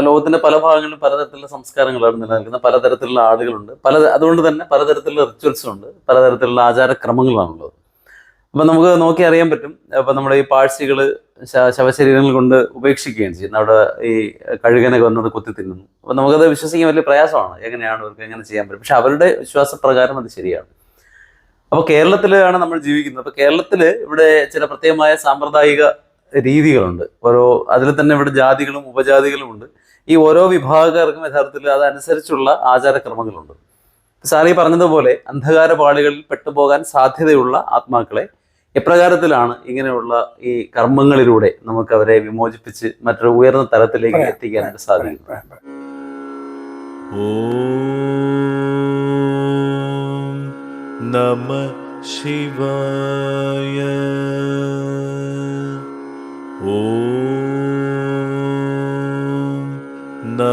ലോകത്തിന്റെ പല ഭാഗങ്ങളിലും പലതരത്തിലുള്ള സംസ്കാരങ്ങളാണ് നിലനിൽക്കുന്നത് പലതരത്തിലുള്ള ആളുകളുണ്ട്. പല അതുകൊണ്ട് തന്നെ പലതരത്തിലുള്ള റിച്വൽസും ഉണ്ട്. പലതരത്തിലുള്ള ആചാരക്രമങ്ങളാണുള്ളത്. അപ്പം നമുക്ക് നോക്കി അറിയാൻ പറ്റും. അപ്പം നമ്മുടെ ഈ പാഴ്സികൾ ശവശരീരങ്ങൾ കൊണ്ട് ഉപേക്ഷിക്കുകയാണ് ചെയ്യുന്നത് അവിടെ ഈ കഴുകനെ വന്നത് കുത്തി തിന്നുന്നു. അപ്പം നമുക്കത് വിശ്വസിക്കാൻ വലിയ പ്രയാസമാണ്. എങ്ങനെയാണ് അവർക്ക് എങ്ങനെ ചെയ്യാൻ പറ്റും? പക്ഷെ അവരുടെ വിശ്വാസപ്രകാരം അത് ശരിയാണ്. അപ്പോൾ കേരളത്തിലാണ് നമ്മൾ ജീവിക്കുന്നത്. അപ്പോൾ കേരളത്തിൽ ഇവിടെ ചില പ്രത്യേകമായ സാമ്പ്രദായിക രീതികളുണ്ട്. ഓരോ അതിൽ തന്നെ ഇവിടെ ജാതികളും ഉപജാതികളും ഉണ്ട്. ഈ ഓരോ വിഭാഗക്കാർക്കും യഥാർത്ഥത്തിൽ അതനുസരിച്ചുള്ള ആചാരക്രമങ്ങളുണ്ട്. സാറി പറഞ്ഞതുപോലെ അന്ധകാര പാളികളിൽ പെട്ടുപോകാൻ സാധ്യതയുള്ള ആത്മാക്കളെ എപ്രകാരത്തിലാണ് ഇങ്ങനെയുള്ള ഈ കർമ്മങ്ങളിലൂടെ നമുക്ക് അവരെ വിമോചിപ്പിച്ച് മറ്റൊരു ഉയർന്ന തലത്തിലേക്ക് എത്തിക്കാനായിട്ട് സാധിക്കുന്നത് നമ ശിവായ.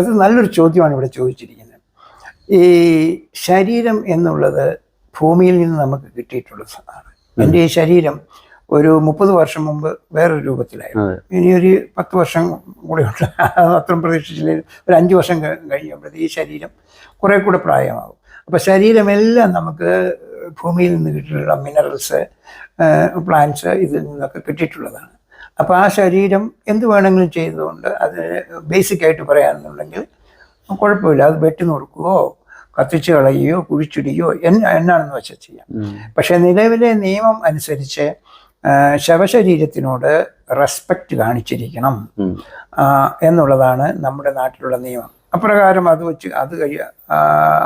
അത് നല്ലൊരു ചോദ്യമാണ് ഇവിടെ ചോദിച്ചിരിക്കുന്നത്. ഈ ശരീരം എന്നുള്ളത് ഭൂമിയിൽ നിന്ന് നമുക്ക് കിട്ടിയിട്ടുള്ള സാധനമാണ്. എന്റെ ഈ ശരീരം ഒരു മുപ്പത് വർഷം മുമ്പ് വേറൊരു രൂപത്തിലായിരുന്നു. ഇനി ഒരു പത്ത് വർഷം കൂടെ ഉണ്ട്. അത്രയും പ്രതീക്ഷിച്ചില്ല. ഒരു അഞ്ച് വർഷം കഴിയുമ്പോഴത്തേക്ക് കഴിയുമ്പോഴത്തെ ഈ ശരീരം കുറേ കൂടെ പ്രായമാകും. അപ്പോൾ ശരീരമെല്ലാം നമുക്ക് ഭൂമിയിൽ നിന്ന് കിട്ടിയിട്ടുള്ള മിനറൽസ് പ്ലാന്റ്സ് ഇതിൽ നിന്നൊക്കെ കിട്ടിയിട്ടുള്ളതാണ്. അപ്പോൾ ആ ശരീരം എന്ത് വേണമെങ്കിലും ചെയ്തുകൊണ്ട് അത് ബേസിക് ആയിട്ട് പറയാമെന്നുണ്ടെങ്കിൽ കുഴപ്പമില്ല. അത് വെട്ടി നുറുക്കുകയോ കത്തിച്ച് കളയുകയോ കുഴിച്ചിടുകയോ എന്ന എന്നാണെന്ന് വെച്ചാൽ ചെയ്യാം. പക്ഷേ നിലവിലെ നിയമം അനുസരിച്ച് ശവശരീരത്തിനോട് റെസ്പെക്റ്റ് കാണിച്ചിരിക്കണം. എന്നുള്ളതാണ് നമ്മുടെ നാട്ടിലുള്ള നിയമം. അപ്രകാരം അത് വെച്ച് അത് കഴിയ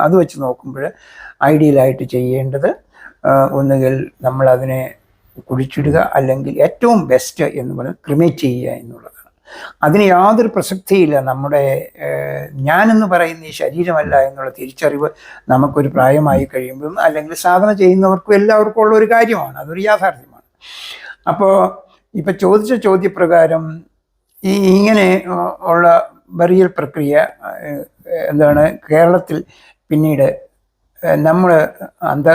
അത് വെച്ച് നോക്കുമ്പോൾ ഐഡിയലായിട്ട് ചെയ്യേണ്ടത് ഒന്നുകിൽ നമ്മളതിനെ കുഴിച്ചിടുക അല്ലെങ്കിൽ ഏറ്റവും ബെസ്റ്റ് എന്ന് പറയുന്നത് ക്രിമേറ്റ് ചെയ്യുക എന്നുള്ളതാണ്. അതിന് യാതൊരു പ്രസക്തിയില്ല നമ്മുടെ ഞാനെന്ന് പറയുന്ന ഈ ശരീരമല്ല എന്നുള്ള തിരിച്ചറിവ് നമുക്കൊരു പ്രായമായി കഴിയുമ്പോഴും അല്ലെങ്കിൽ സാധന ചെയ്യുന്നവർക്കും എല്ലാവർക്കും ഉള്ള ഒരു കാര്യമാണ്. അതൊരു യാഥാർത്ഥ്യമാണ്. അപ്പോൾ ഇപ്പം ചോദിച്ച ചോദ്യപ്രകാരം ഈ ഇങ്ങനെ ഉള്ള ബറിയൽ പ്രക്രിയ എന്താണ് കേരളത്തിൽ പിന്നീട് നമ്മൾ അന്ത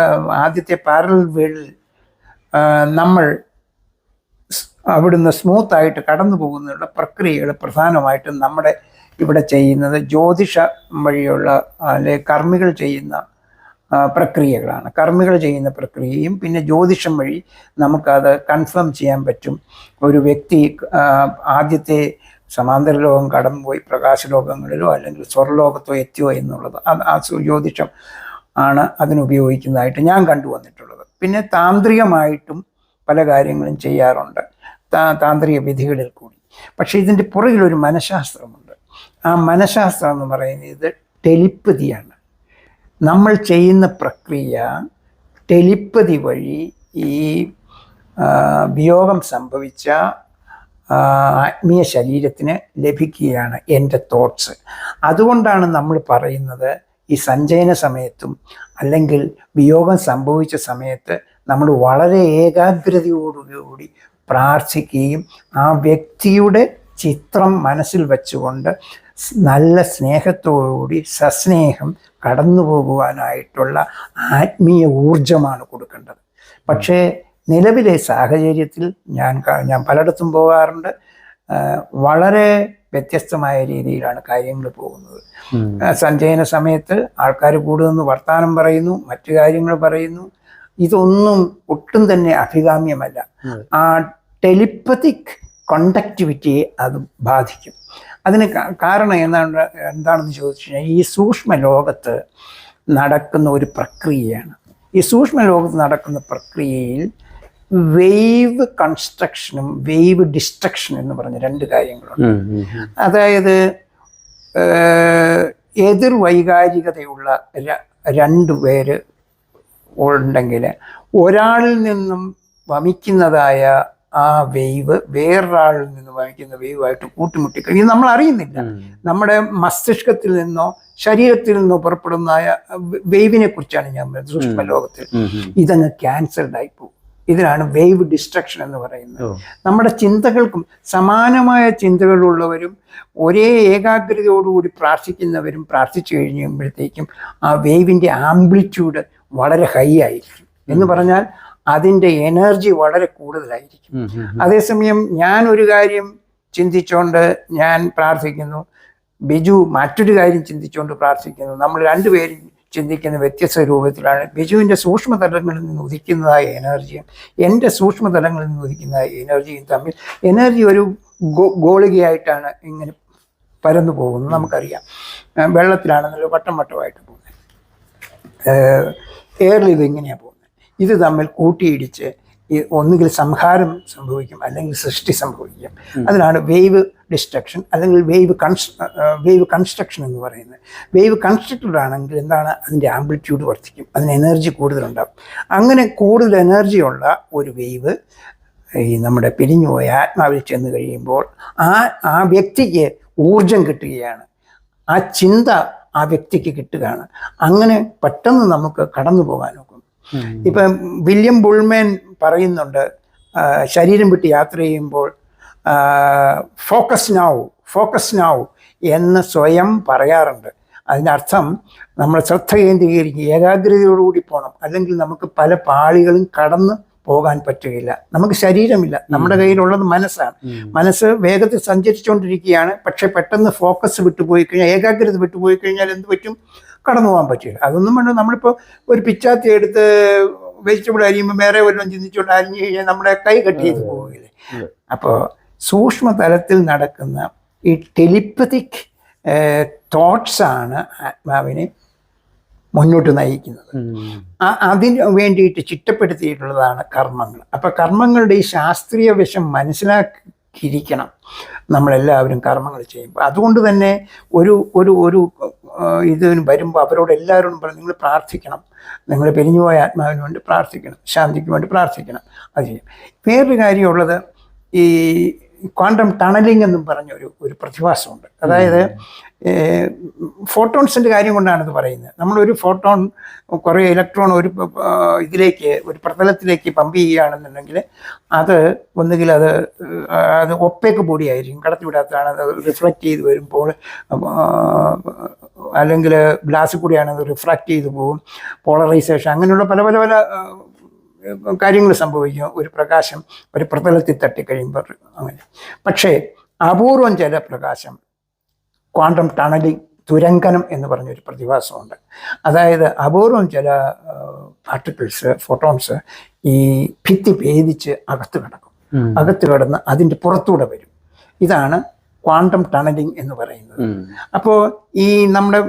ആദ്യത്തെ പാരൽ വേൾഡിൽ നമ്മൾ അവിടുന്ന് സ്മൂത്തായിട്ട് കടന്നു പോകുന്നതിനുള്ള പ്രക്രിയകൾ പ്രധാനമായിട്ടും നമ്മുടെ ഇവിടെ ചെയ്യുന്നത് ജ്യോതിഷ വഴിയുള്ള അല്ലെ കർമ്മികൾ ചെയ്യുന്ന പ്രക്രിയകളാണ്. കർമ്മികൾ ചെയ്യുന്ന പ്രക്രിയയും പിന്നെ ജ്യോതിഷം വഴി നമുക്കത് കൺഫേം ചെയ്യാൻ പറ്റും. ഒരു വ്യക്തി ആദ്യത്തെ സമാന്തര ലോകം കടന്നുപോയി പ്രകാശ ലോകങ്ങളിലോ അല്ലെങ്കിൽ സ്വർലോകത്തോ എത്തിയോ എന്നുള്ളത് അത് ആ ജ്യോതിഷം ആണ് അതിനുപയോഗിക്കുന്നതായിട്ട് ഞാൻ കണ്ടുവന്നിട്ടുള്ളത്. പിന്നെ താന്ത്രികമായിട്ടും പല കാര്യങ്ങളും ചെയ്യാറുണ്ട്. താന്ത്രിക വിധികളിൽ കൂടി. പക്ഷേ ഇതിന്റെ പുറകിലൊരു മനഃശാസ്ത്രമുണ്ട്. ആ മനഃശാസ്ത്രം എന്ന് പറയുന്നത് ടെലിപ്പതിയാണ്. നമ്മൾ ചെയ്യുന്ന പ്രക്രിയ ടെലിപ്പതി വഴി ഈ വിയോഗം സംഭവിച്ച ആത്മീയ ശരീരത്തിന് ലഭിക്കുകയാണ് എന്റെ തോട്ട്സ് അതുകൊണ്ടാണ് നമ്മൾ പറയുന്നത് ഈ സഞ്ചയന സമയത്തും അല്ലെങ്കിൽ വിയോഗം സംഭവിച്ച സമയത്ത് നമ്മൾ വളരെ ഏകാഗ്രതയോടുകൂടി പ്രാർത്ഥിക്കുകയും ആ വ്യക്തിയുടെ ചിത്രം മനസ്സിൽ വെച്ചുകൊണ്ട് നല്ല സ്നേഹത്തോടുകൂടി സസ്നേഹം കടന്നു പോകുവാനായിട്ടുള്ള ആത്മീയ ഊർജമാണ് കൊടുക്കേണ്ടത്. പക്ഷേ നിലവിലെ സാഹചര്യത്തിൽ ഞാൻ ഞാൻ പലയിടത്തും പോകാറുണ്ട്. വളരെ വ്യത്യസ്തമായ രീതിയിലാണ് കാര്യങ്ങൾ പോകുന്നത്. സഞ്ചയന സമയത്ത് ആൾക്കാർ കൂടുമെന്ന് വർത്തമാനം പറയുന്നു മറ്റു കാര്യങ്ങൾ പറയുന്നു. ഇതൊന്നും ഒട്ടും തന്നെ അഭികാമ്യമല്ല. ആ ടെലിപ്പത്തിക് കോണ്ടക്ടിവിറ്റിയെ അത് ബാധിക്കും. അതിന് കാരണം എന്താണ് എന്താണെന്ന് ചോദിച്ചു കഴിഞ്ഞാൽ ഈ സൂക്ഷ്മ ലോകത്ത് നടക്കുന്ന ഒരു പ്രക്രിയയാണ്. ഈ സൂക്ഷ്മ ലോകത്ത് നടക്കുന്ന പ്രക്രിയയിൽ വേവ് കൺസ്ട്രക്ഷനും വേവ് ഡിസ്ട്രക്ഷനും എന്ന് പറഞ്ഞ രണ്ട് കാര്യങ്ങളുണ്ട്. അതായത് എതിർ വൈകാരികതയുള്ള രണ്ട് പേര് ഉണ്ടെങ്കിൽ ഒരാളിൽ നിന്നും വമിക്കുന്നതായ ആ വേവ് വേറൊരാളിൽ നിന്ന് വമിക്കുന്ന വേവുമായിട്ട് കൂട്ടിമുട്ടി ഇത് നമ്മൾ അറിയുന്നില്ല. നമ്മുടെ മസ്തിഷ്കത്തിൽ നിന്നോ ശരീരത്തിൽ നിന്നോ പുറപ്പെടുന്ന വേവിനെ കുറിച്ചാണ് ഞാൻ സൂക്ഷ്മ ലോകത്തിൽ ഇതങ്ങ് ക്യാൻസൽഡായി പോകും. ഇതിനാണ് വേവ് ഡിസ്ട്രക്ഷൻ എന്ന് പറയുന്നത്. നമ്മുടെ ചിന്തകൾക്കും സമാനമായ ചിന്തകളുള്ളവരും ഒരേ ഏകാഗ്രതയോടുകൂടി പ്രാർത്ഥിക്കുന്നവരും പ്രാർത്ഥിച്ചു കഴിയുമ്പോഴത്തേക്കും ആ വേവിന്റെ ആംപ്ലിറ്റ്യൂഡ് വളരെ ഹൈ ആയിരിക്കും. എന്ന് പറഞ്ഞാൽ അതിന്റെ എനർജി വളരെ കൂടുതലായിരിക്കും. അതേസമയം ഞാൻ ഒരു കാര്യം ചിന്തിച്ചുകൊണ്ട് ഞാൻ പ്രാർത്ഥിക്കുന്നു. ബിജു മറ്റൊരു കാര്യം ചിന്തിച്ചുകൊണ്ട് പ്രാർത്ഥിക്കുന്നു. നമ്മൾ രണ്ടുപേരും ചിന്തിക്കുന്ന വ്യത്യസ്ത രൂപത്തിലാണ് ബിജുവിന്റെ സൂക്ഷ്മതലങ്ങളിൽ നിന്ന് ഉദിക്കുന്നതായ എനർജിയും എന്റെ സൂക്ഷ്മതലങ്ങളിൽ നിന്ന് ഉദിക്കുന്നതായ എനർജിയും തമ്മിൽ എനർജി ഒരു ഗോളികയായിട്ടാണ് ഇങ്ങനെ പരന്നു പോകുന്നത് നമുക്കറിയാം. വെള്ളത്തിലാണെന്നല്ലോ വട്ടം വട്ടമായിട്ട് പോകുന്നത്. എയറിൽ ഇങ്ങനെയാണ് പോകുന്നത്? ഇത് തമ്മിൽ കൂട്ടിയിടിച്ച് ഈ ഒന്നുകിൽ സംഹാരം സംഭവിക്കും അല്ലെങ്കിൽ സൃഷ്ടി സംഭവിക്കും. അതിനാണ് വേവ് ഡിസ്ട്രക്ഷൻ അല്ലെങ്കിൽ വേവ് കൺസ് വേവ് കൺസ്ട്രക്ഷൻ എന്ന് പറയുന്നത്. വേവ് കൺസ്ട്രക്റ്റഡ് ആണെങ്കിൽ എന്താണ്? അതിന്റെ ആംപ്ലിറ്റ്യൂഡ് വർദ്ധിക്കും അതിന് എനർജി കൂടുതലുണ്ടാകും അങ്ങനെ കൂടുതൽ എനർജിയുള്ള ഒരു വേവ് ഈ നമ്മുടെ പിരിഞ്ഞുപോയ ആത്മാവിൽ ചെന്ന് കഴിയുമ്പോൾ ആ ആ വ്യക്തിക്ക് ഊർജം കിട്ടുകയാണ്. ആ ചിന്ത ആ വ്യക്തിക്ക് കിട്ടുകയാണ്. അങ്ങനെ പെട്ടെന്ന് നമുക്ക് കടന്നു പോകാനൊക്കെ ഇപ്പം വില്യം ബുൾമേൻ പറയുന്നുണ്ട്. ശരീരം വിട്ട് യാത്ര ചെയ്യുമ്പോൾ ഫോക്കസ് നാവ് ഫോക്കസ് നാവ് എന്ന് സ്വയം പറയാറുണ്ട്. അതിനർത്ഥം നമ്മൾ ശ്രദ്ധ കേന്ദ്രീകരിക്കുക ഏകാഗ്രതയോടുകൂടി പോകണം. അല്ലെങ്കിൽ നമുക്ക് പല പാളികളും കടന്ന് പോകാൻ പറ്റുകയില്ല. നമുക്ക് ശരീരമില്ല. നമ്മുടെ കയ്യിലുള്ളത് മനസ്സാണ്. മനസ്സ് വേഗത്തിൽ സഞ്ചരിച്ചുകൊണ്ടിരിക്കുകയാണ്. പക്ഷെ പെട്ടെന്ന് ഫോക്കസ് വിട്ടുപോയി കഴിഞ്ഞാൽ ഏകാഗ്രത വിട്ടുപോയി കഴിഞ്ഞാൽ എന്ത് പറ്റും? കടന്നു പോകാൻ പറ്റില്ല. അതൊന്നും വേണ്ട. നമ്മളിപ്പോൾ ഒരു പിച്ചാത്തി എടുത്ത് വെജിറ്റബിൾ അരിയുമ്പോൾ വേറെ വല്ലതും ചിന്തിച്ചുകൊണ്ട് അരിഞ്ഞു കഴിഞ്ഞാൽ നമ്മുടെ കൈ കട്ട് ചെയ്ത് പോവുകയില്ലേ അപ്പോൾ സൂക്ഷ്മ തലത്തിൽ നടക്കുന്ന ഈ ടെലിപ്പതിക് തോട്ട്സാണ് ആത്മാവിനെ മുന്നോട്ട് നയിക്കുന്നത്. ആ- അതിന് വേണ്ടിയിട്ട് ചിട്ടപ്പെടുത്തിയിട്ടുള്ളതാണ് കർമ്മങ്ങൾ. അപ്പം കർമ്മങ്ങളുടെ ഈ ശാസ്ത്രീയ വശം മനസ്സിലാക്കിയിരിക്കണം നമ്മളെല്ലാവരും കർമ്മങ്ങൾ ചെയ്യുമ്പോൾ. അതുകൊണ്ട് തന്നെ ഒരു ഒരു ഒരു ഇതിന് വരുമ്പോൾ അവരോട് എല്ലാവരോടും പറഞ്ഞു നിങ്ങൾ പ്രാർത്ഥിക്കണം. നിങ്ങൾ പിരിഞ്ഞുപോയ ആത്മാവിന് വേണ്ടി പ്രാർത്ഥിക്കണം. ശാന്തിക്ക് വേണ്ടി പ്രാർത്ഥിക്കണം. അത് ചെയ്യും വേറൊരു കാര്യമുള്ളത് ഈ ക്വാണ്ടം ടണലിംഗ് എന്നും പറഞ്ഞ ഒരു ഒരു പ്രതിഭാസമുണ്ട്. അതായത് ഫോട്ടോൺസിന്റെ കാര്യം കൊണ്ടാണ് ഇത് പറയുന്നത്. നമ്മളൊരു ഫോട്ടോൺ കുറേ ഇലക്ട്രോൺ ഒരു ഇതിലേക്ക് ഒരു പ്രതലത്തിലേക്ക് പമ്പ് ചെയ്യുകയാണെന്നുണ്ടെങ്കിൽ അത് ഒന്നുകിൽ അത് അത് ഒപ്പേക്ക് ബോഡി ആയിരിക്കും കടത്തിവിടാത്തതാണ് അത് റിഫ്ലക്റ്റ് ചെയ്ത് വരുമ്പോൾ അല്ലെങ്കിൽ ഗ്ലാസ് കൂടിയാണ് അത് റിഫ്രാക്റ്റ് ചെയ്ത് പോകും. പോളറൈസേഷൻ അങ്ങനെയുള്ള പല പല പല കാര്യങ്ങൾ സംഭവിക്കും. ഒരു പ്രകാശം ഒരു പ്രതലത്തിൽ തട്ടിക്കഴിയുമ്പോൾ അങ്ങനെ. പക്ഷേ അപൂർവം ചില പ്രകാശം ക്വാണ്ടം ടണലിംഗ് തുരങ്കനം എന്ന് പറഞ്ഞൊരു പ്രതിഭാസമുണ്ട്. അതായത് അപൂർവം ചില പാർട്ടിക്കിൾസ് ഫോട്ടോൺസ് ഈ ഭിത്തി ഭേദിച്ച് അകത്ത് കിടക്കും. അകത്ത് കിടന്ന് അതിന്റെ പുറത്തൂടെ വരും. ഇതാണ് ക്വാണ്ടം ടണലിംഗ് എന്ന് പറയുന്നത്. അപ്പോൾ ഈ നമ്മുടെ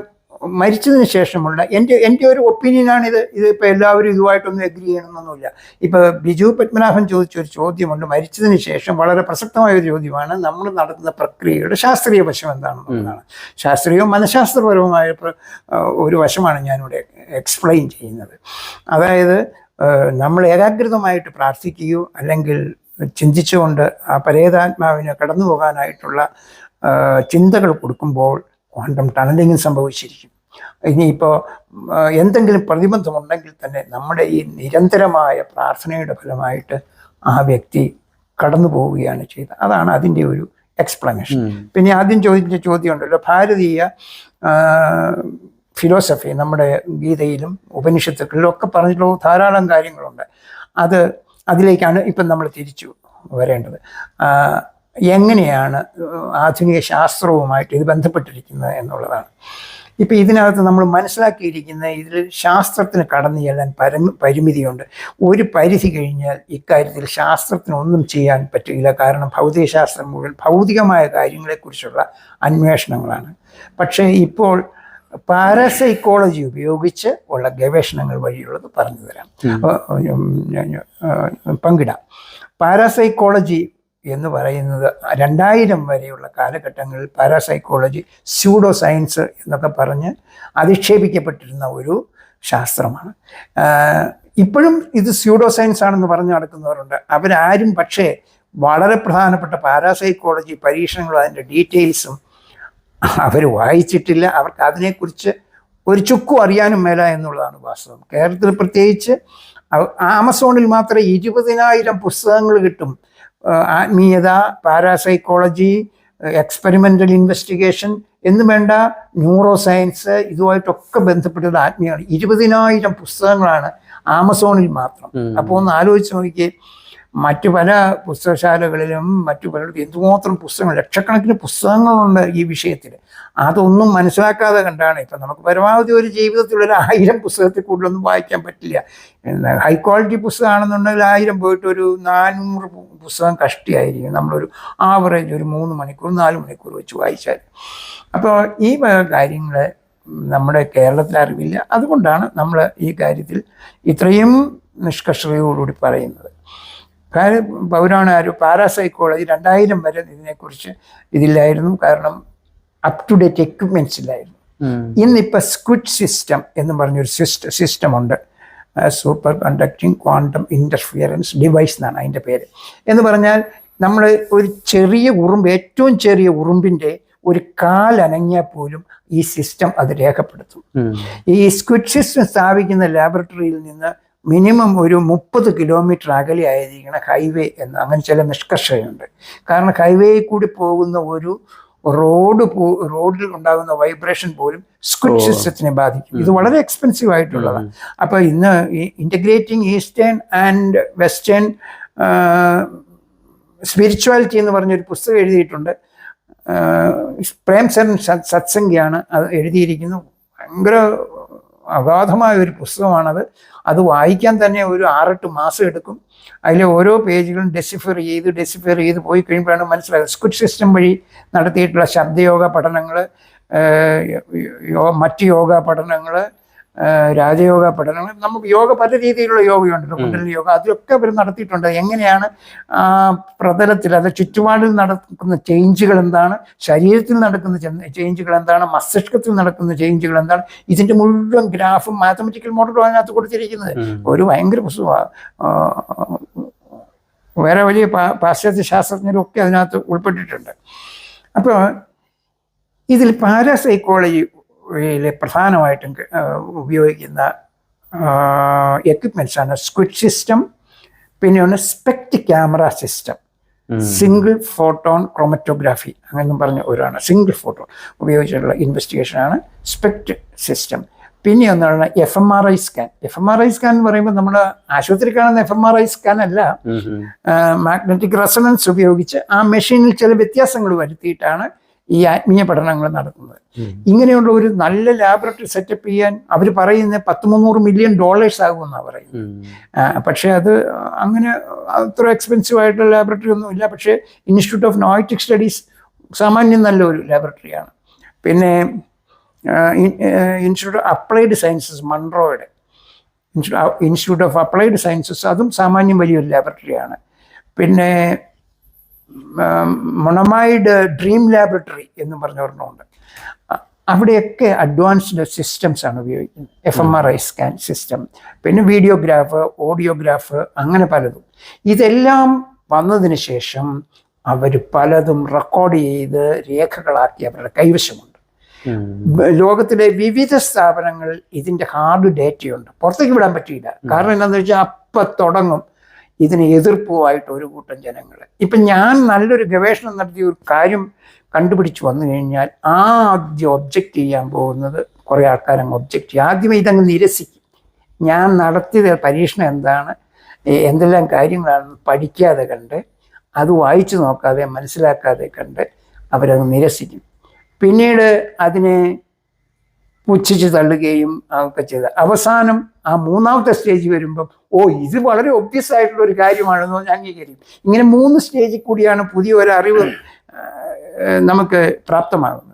മരിച്ചതിന് ശേഷമുള്ള എന്റെ എന്റെ ഒരു ഒപ്പീനിയനാണിത്. ഇത് ഇപ്പോൾ എല്ലാവരും ഇതുമായിട്ടൊന്നും എഗ്രി ചെയ്യണമെന്നൊന്നുമില്ല. ഇപ്പോൾ ബിജു പത്മനാഭൻ ചോദിച്ച ഒരു ചോദ്യമുണ്ട്. മരിച്ചതിന് ശേഷം വളരെ പ്രസക്തമായ ഒരു ചോദ്യമാണ്. നമ്മൾ നടത്തുന്ന പ്രക്രിയയുടെ ശാസ്ത്രീയ വശം എന്താണെന്നുള്ളതാണ്. ശാസ്ത്രീയവും മനഃശാസ്ത്രപരവുമായ ഒരു വശമാണ് ഞാനിവിടെ എക്സ്പ്ലെയിൻ ചെയ്യുന്നത്. അതായത് നമ്മൾ ഏകാഗ്രതമായിട്ട് പ്രാർത്ഥിക്കുകയോ അല്ലെങ്കിൽ ചിന്തിച്ചുകൊണ്ട് ആ പരേതാത്മാവിനെ കടന്നു പോകാനായിട്ടുള്ള ചിന്തകൾ കൊടുക്കുമ്പോൾ ക്വാണ്ടം ടണലിംഗ് സംഭവിച്ചിരിക്കും. ഇനിയിപ്പോൾ എന്തെങ്കിലും പ്രതിബന്ധമുണ്ടെങ്കിൽ തന്നെ നമ്മുടെ ഈ നിരന്തരമായ പ്രാർത്ഥനയുടെ ഫലമായിട്ട് ആ വ്യക്തി കടന്നു പോവുകയാണ് ചെയ്തത്. അതാണ് അതിന്റെ ഒരു എക്സ്പ്ലനേഷൻ പിന്നെ ആദ്യം ചോദിച്ച ചോദ്യം ഉണ്ടല്ലോ ഭാരതീയ ഫിലോസഫി നമ്മുടെ ഗീതയിലും ഉപനിഷത്തുക്കളിലും ഒക്കെ പറഞ്ഞിട്ടുള്ള ധാരാളം കാര്യങ്ങളുണ്ട്. അത് അതിലേക്കാണ് ഇപ്പം നമ്മൾ തിരിച്ചു വരേണ്ടത്. എങ്ങനെയാണ് ആധുനിക ശാസ്ത്രവുമായിട്ട് ഇത് ബന്ധപ്പെട്ടിരിക്കുന്നത് എന്നുള്ളതാണ്. ഇപ്പം ഇതിനകത്ത് നമ്മൾ മനസ്സിലാക്കിയിരിക്കുന്ന ഇതിൽ ശാസ്ത്രത്തിന് കടന്നു ചെല്ലാൻ പരമ പരിമിതിയുണ്ട്. ഒരു പരിധി കഴിഞ്ഞാൽ ഇക്കാര്യത്തിൽ ശാസ്ത്രത്തിന് ഒന്നും ചെയ്യാൻ പറ്റില്ല. കാരണം ഭൗതികശാസ്ത്രം മുഴുവൻ ഭൗതികമായ കാര്യങ്ങളെക്കുറിച്ചുള്ള അന്വേഷണങ്ങളാണ്. പക്ഷേ ഇപ്പോൾ പാരസൈക്കോളജി ഉപയോഗിച്ച് ഉള്ള ഗവേഷണങ്ങൾ വഴിയുള്ളത് പറഞ്ഞു തരാം പങ്കിടാം. പാരാസൈക്കോളജി എന്ന് പറയുന്നത് രണ്ടായിരം വരെയുള്ള കാലഘട്ടങ്ങളിൽ പാരാസൈക്കോളജി സ്യൂഡോ സയൻസ് എന്നൊക്കെ പറഞ്ഞ് അധിക്ഷേപിക്കപ്പെട്ടിരുന്ന ഒരു ശാസ്ത്രമാണ്. ഇപ്പോഴും ഇത് സ്യൂഡോ സയൻസ് ആണെന്ന് പറഞ്ഞ് നടക്കുന്നവരുണ്ട്. അവരാരും പക്ഷേ വളരെ പ്രധാനപ്പെട്ട പാരാസൈക്കോളജി പരീക്ഷണങ്ങളും അതിന്റെ ഡീറ്റെയിൽസും അവർ വായിച്ചിട്ടില്ല. അവർക്ക് അതിനെക്കുറിച്ച് ഒരു ചുക്കും അറിയാനും മേല എന്നുള്ളതാണ് വാസ്തവം. കേരളത്തിൽ പ്രത്യേകിച്ച് ആമസോണിൽ മാത്രമേ ഇരുപതിനായിരം പുസ്തകങ്ങൾ കിട്ടും. ആത്മീയത പാരാസൈക്കോളജി എക്സ്പെരിമെന്റൽ ഇൻവെസ്റ്റിഗേഷൻ എന്നു വേണ്ട ന്യൂറോ സയൻസ് ഇതുമായിട്ടൊക്കെ ബന്ധപ്പെട്ടത് ആത്മീയമാണ്. ഇരുപതിനായിരം പുസ്തകങ്ങളാണ് ആമസോണിൽ മാത്രം. അപ്പോൾ ഒന്ന് ആലോചിച്ച് നോക്കിയേ മറ്റു പല പുസ്തകശാലകളിലും മറ്റു പല എന്തുമാത്രം പുസ്തകങ്ങൾ ലക്ഷക്കണക്കിന് പുസ്തകങ്ങളുണ്ട് ഈ വിഷയത്തിൽ അതൊന്നും മനസ്സിലാക്കാതെ കണ്ടാണ്. ഇപ്പം നമുക്ക് പരമാവധി ഒരു ജീവിതത്തിൽ ഒരു ആയിരം പുസ്തകത്തിൽ കൂടുതലൊന്നും വായിക്കാൻ പറ്റില്ല. ഹൈ ക്വാളിറ്റി പുസ്തകമാണെന്നുണ്ടെങ്കിൽ ആയിരം പോയിട്ട് ഒരു നാനൂറ് പുസ്തകം കഷ്ടിയായിരിക്കും. നമ്മളൊരു ആവറേജ് ഒരു മൂന്ന് മണിക്കൂർ നാല് മണിക്കൂർ വെച്ച് വായിച്ചാൽ. അപ്പോൾ ഈ കാര്യങ്ങൾ നമ്മുടെ കേരളത്തിൽ അറിവില്ല. അതുകൊണ്ടാണ് നമ്മൾ ഈ കാര്യത്തിൽ ഇത്രയും നിഷ്കർഷതയോടുകൂടി പറയുന്നത്. പൗരാണ പാരാസൈക്കോളജി രണ്ടായിരം വരെ ഇതിനെക്കുറിച്ച് ഇതില്ലായിരുന്നു. കാരണം അപ് ടു ഡേറ്റ് എക്യുപ്മെന്റ്സ് ഇല്ലായിരുന്നു. ഇന്നിപ്പോൾ സ്ക്വിഡ് സിസ്റ്റം എന്ന് പറഞ്ഞൊരു സിസ്റ്റം ഉണ്ട്. Super conducting quantum interference device എന്നാണ് അതിന്റെ പേര്. എന്ന് പറഞ്ഞാൽ നമ്മൾ ഒരു ചെറിയ ഉറുമ്പ് ഏറ്റവും ചെറിയ ഉറുമ്പിന്റെ ഒരു കാലനങ്ങിയാൽ പോലും ഈ സിസ്റ്റം അത് രേഖപ്പെടുത്തും. ഈ സ്ക്വിഡ് സിസ്റ്റം സ്ഥാപിക്കുന്ന ലാബറട്ടറിയിൽ നിന്ന് മിനിമം ഒരു മുപ്പത് കിലോമീറ്റർ അകലെ ആയിരിക്കണം ഹൈവേ എന്ന്. അങ്ങനെ ചില നിഷ്കർഷയുണ്ട്. കാരണം ഹൈവേയിൽ കൂടി പോകുന്ന ഒരു റോഡ് പോ റോഡിൽ ഉണ്ടാകുന്ന വൈബ്രേഷൻ പോലും സ്ക്വിഡ് സിസ്റ്റത്തിനെ ബാധിക്കും. ഇത് വളരെ എക്സ്പെൻസീവ് ആയിട്ടുള്ളതാണ് അപ്പോൾ ഇന്ന് integrating eastern and western spirituality എന്ന് പറഞ്ഞൊരു പുസ്തകം എഴുതിയിട്ടുണ്ട്. പ്രേംസരൻ സത് സത്സംഗിയാണ് അത് എഴുതിയിരിക്കുന്നു. ഭയങ്കര അഗാധമായ ഒരു പുസ്തകമാണത്. അത് വായിക്കാൻ തന്നെ ഒരു ആറെട്ട് മാസം എടുക്കും. അതിലെ ഓരോ പേജുകളും ഡെസിഫർ ചെയ്ത് ഡെസിഫർ ചെയ്ത് പോയി കഴിയുമ്പോഴാണ് മനസ്സിലായത് സ്ക്വിഡ് സിസ്റ്റം വഴി നടത്തിയിട്ടുള്ള ശബ്ദയോഗ പഠനങ്ങൾ മറ്റ് യോഗ പഠനങ്ങൾ രാജയോഗ പഠനങ്ങൾ നമുക്ക് യോഗ പല രീതിയിലുള്ള യോഗയുണ്ടല്ലോ കുണ്ടലിനി യോഗ അതിലൊക്കെ അവർ നടത്തിയിട്ടുണ്ട്. എങ്ങനെയാണ് ആ പ്രതലത്തിൽ അത് ചുറ്റുപാടിൽ നടക്കുന്ന ചേഞ്ചുകൾ എന്താണ് ശരീരത്തിൽ നടക്കുന്ന ചേഞ്ചുകൾ എന്താണ് മസ്തിഷ്കത്തിൽ നടക്കുന്ന ചേഞ്ചുകൾ എന്താണ് ഇതിന്റെ മുഴുവൻ ഗ്രാഫും മാത്തമെറ്റിക്കൽ മോഡലും അതിനകത്ത് കൊടുത്തിരിക്കുന്നത്. ഒരു ഭയങ്കര പുസ്തകമാണ് വേറെ വലിയ പാശ്ചാത്യ ശാസ്ത്രജ്ഞരും ഒക്കെ അതിനകത്ത് ഉൾപ്പെട്ടിട്ടുണ്ട്. അപ്പോൾ ഇതിൽ പാരാസൈക്കോളജിയിലെ പ്രധാനമായിട്ടും ഉപയോഗിക്കുന്ന എക്യുപ്മെന്റ്സ് ആണ് സ്ക്വിഡ് സിസ്റ്റം പിന്നെ ഒന്ന് SPECT camera system single photon chromatography അങ്ങനെ പറഞ്ഞ ഒരാണ്. സിംഗിൾ ഫോട്ടോൺ ഉപയോഗിച്ചിട്ടുള്ള ഇൻവെസ്റ്റിഗേഷനാണ് സ്പെക്ട് സിസ്റ്റം പിന്നെ ഒന്നാണ് F M R I scan F M R I scan എന്ന് പറയുമ്പോൾ നമ്മൾ ആശുപത്രി കാണുന്ന F M R I scan അല്ല മാഗ്നറ്റിക് റെസണൻസ് ഉപയോഗിച്ച് ആ മെഷീനിൽ ചില വ്യത്യാസങ്ങൾ വരുത്തിയിട്ടാണ് ഈ ആത്മീയ പഠനങ്ങൾ നടത്തുന്നത്. ഇങ്ങനെയുള്ള ഒരു നല്ല ലാബറട്ടറി സെറ്റപ്പ് ചെയ്യാൻ അവർ പറയുന്നത് പത്ത് മുന്നൂറ് മില്യൺ ഡോളേഴ്സ് ആകുമെന്നാണ് പറയുന്നത്. പക്ഷെ അത് അങ്ങനെ അത്ര എക്സ്പെൻസീവ് ആയിട്ടുള്ള ലാബറട്ടറി ഒന്നും ഇല്ല. പക്ഷേ ഇൻസ്റ്റിറ്റ്യൂട്ട് ഓഫ് നോയറ്റിക് സ്റ്റഡീസ് സാമാന്യം നല്ലൊരു ലാബറട്ടറിയാണ് പിന്നെ ഇൻസ്റ്റിറ്റ്യൂട്ട് ഓഫ് അപ്ലൈഡ് സയൻസസ് മൺട്രോയുടെ ഇൻസ്റ്റിറ്റ്യൂട്ട് ഓഫ് അപ്ലൈഡ് സയൻസസ് അതും സാമാന്യം വലിയൊരു ലാബറട്ടറിയാണ് പിന്നെ മൊണമൈഡ് ഡ്രീം ലാബറട്ടറി എന്ന് പറഞ്ഞ ഒരെണ്ണമുണ്ട് അവിടെയൊക്കെ അഡ്വാൻസ്ഡ് സിസ്റ്റംസ് ആണ് ഉപയോഗിക്കുന്നത്. F M R I scan system പിന്നെ വീഡിയോഗ്രാഫ് ഓഡിയോഗ്രാഫ് അങ്ങനെ പലതും. ഇതെല്ലാം വന്നതിന് ശേഷം അവർ പലതും റെക്കോർഡ് ചെയ്ത് രേഖകളാക്കി അവരുടെ കൈവശമുണ്ട്. ലോകത്തിലെ വിവിധ സ്ഥാപനങ്ങൾ ഇതിന്റെ ഹാർഡ് ഡേറ്റയുണ്ട് പുറത്തേക്ക് വിടാൻ പറ്റിയില്ല. കാരണം എന്താണെന്ന് വെച്ചാൽ അപ്പം തുടങ്ങും. ഇതിന് എതിർപ്പുമായിട്ട് ഒരു കൂട്ടം ജനങ്ങൾ ഇപ്പം ഞാൻ നല്ലൊരു ഗവേഷണം നടത്തിയ ഒരു കാര്യം കണ്ടുപിടിച്ച് വന്നു കഴിഞ്ഞാൽ ആദ്യം ഒബ്ജക്റ്റ് ചെയ്യാൻ പോകുന്നത് കുറേ ആൾക്കാരങ്ങ് ഒബ്ജക്റ്റ് ചെയ്യും. ആദ്യമേ ഇതങ്ങ് നിരസിക്കും. ഞാൻ നടത്തിയ പരീക്ഷണം എന്താണ്? എന്തെല്ലാം കാര്യങ്ങളാണെന്ന് പഠിക്കാതെ കണ്ട് അത് വായിച്ചു നോക്കാതെ മനസ്സിലാക്കാതെ കണ്ട് അവരത് നിരസിക്കും. പിന്നീട് അതിനെ പുച്ഛിച്ച് തള്ളുകയും ഒക്കെ ചെയ്ത്. അവസാനം ആ മൂന്നാമത്തെ സ്റ്റേജ് വരുമ്പം ഓ ഇത് വളരെ ഒബ്വിയസ് ആയിട്ടുള്ള ഒരു കാര്യമാണെന്ന് ഞാൻ അംഗീകരിക്കും. ഇങ്ങനെ മൂന്ന് സ്റ്റേജിൽ കൂടിയാണ് പുതിയ ഒരു അറിവ് നമുക്ക് പ്രാപ്തമാകുന്നത്.